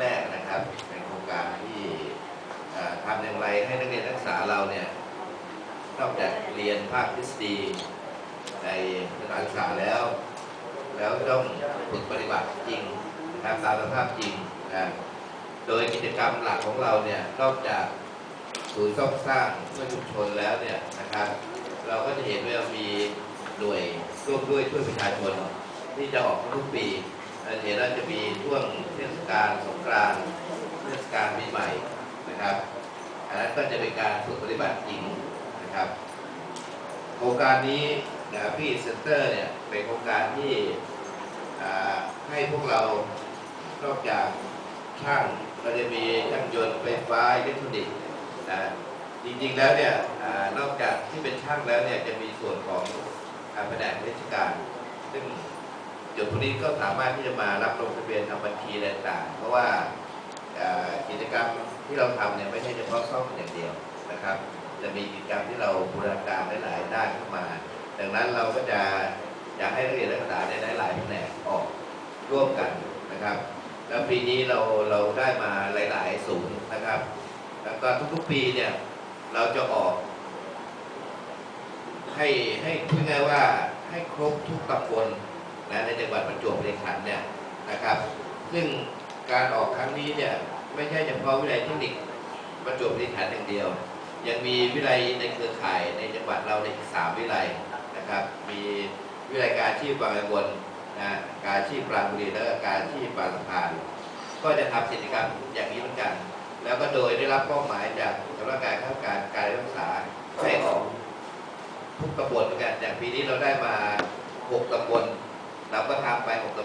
แรก ๆนะครับในโครงการที่ทำอย่างไรให้นักเรียนนักศึกษาเราเนี่ยนอกจากเรียนภาคทฤษฎีในสถานศึกษาแล้ว แล้วต้องฝึกปฏิบัติจริงนะครับตามสภาพจริงนะโดยกิจกรรมหลักของเราเนี่ยนอกจากศูนย์ซ่อมสร้างเพื่อชุมชนแล้วเนี่ยนะครับ เราก็จะเห็นว่ามีหน่วยร่วมด้วยช่วยประชาชนที่จะออกทุกปี เราจะเห็นว่าจะมีช่วงเทศกาลสงกรานต์เทศกาลปีใหม่นะครับอันนั้นก็จะเป็นการฝึกปฏิบัติจริงนะครับ โครงการนี้นะพี่เซ็นเตอร์เนี่ยเป็นโครงการที่ให้พวกเรานอกจากช่างเราจะมีช่างยนต์ไฟฟ้าอิเล็กทรอนิกส์นะจริงๆแล้วเนี่ยอนอกจากที่เป็นช่างแล้วเนี่ยจะมีส่วนของการแผนกราชการซึ่ง เดี๋ยวพวกนี้ก็สามารถที่จะมารับลงทะเบียนทำบัญชีอะไรต่างเพราะว่ากิจกรรมที่เราทำเนี่ยไม่ใช่เฉพาะซ่อมอย่างเดียวนะครับ จะมีกิจกรรมที่เราบูรณาการหลายๆด้านเข้ามา ดังนั้นเราก็จะอยากให้นักเรียนนักศึกษาในหลายแผนกออกร่วมกันนะครับ แล้วปีนี้เราเราได้มาหลาย ๆ ศูนย์นะครับ แล้วก็ทุกๆปีเนี่ยเราจะออกให้ให้พูดง่ายว่าให้ครบทุกตำบล นะในจังหวัดประจวบคีรีขันธ์เนี่ยนะครับ ซึ่งการออกครั้งนี้เนี่ยไม่ใช่เฉพาะวิทยาลัยเทคนิคประจวบคีรีขันธ์อย่างเดียว ยังมีวิทยาลัยในเครือข่ายในจังหวัดเราในอีกสามวิทยาลัยนะครับ มีวิทยาลัยการอาชีพบางระบนนะการอาชีพปราบุรีและก็การอาชีพบางสะพานก็จะทำกิจกรรมอย่างนี้เหมือนกัน แล้วก็โดยได้รับมอบหมายจากสำนักงานข้าราชการการรักษาให้ออกทุกตำบลเหมือนกันอย่างปีนี้เราได้มา 6ตำบล เราก็ทำไป6ตำบล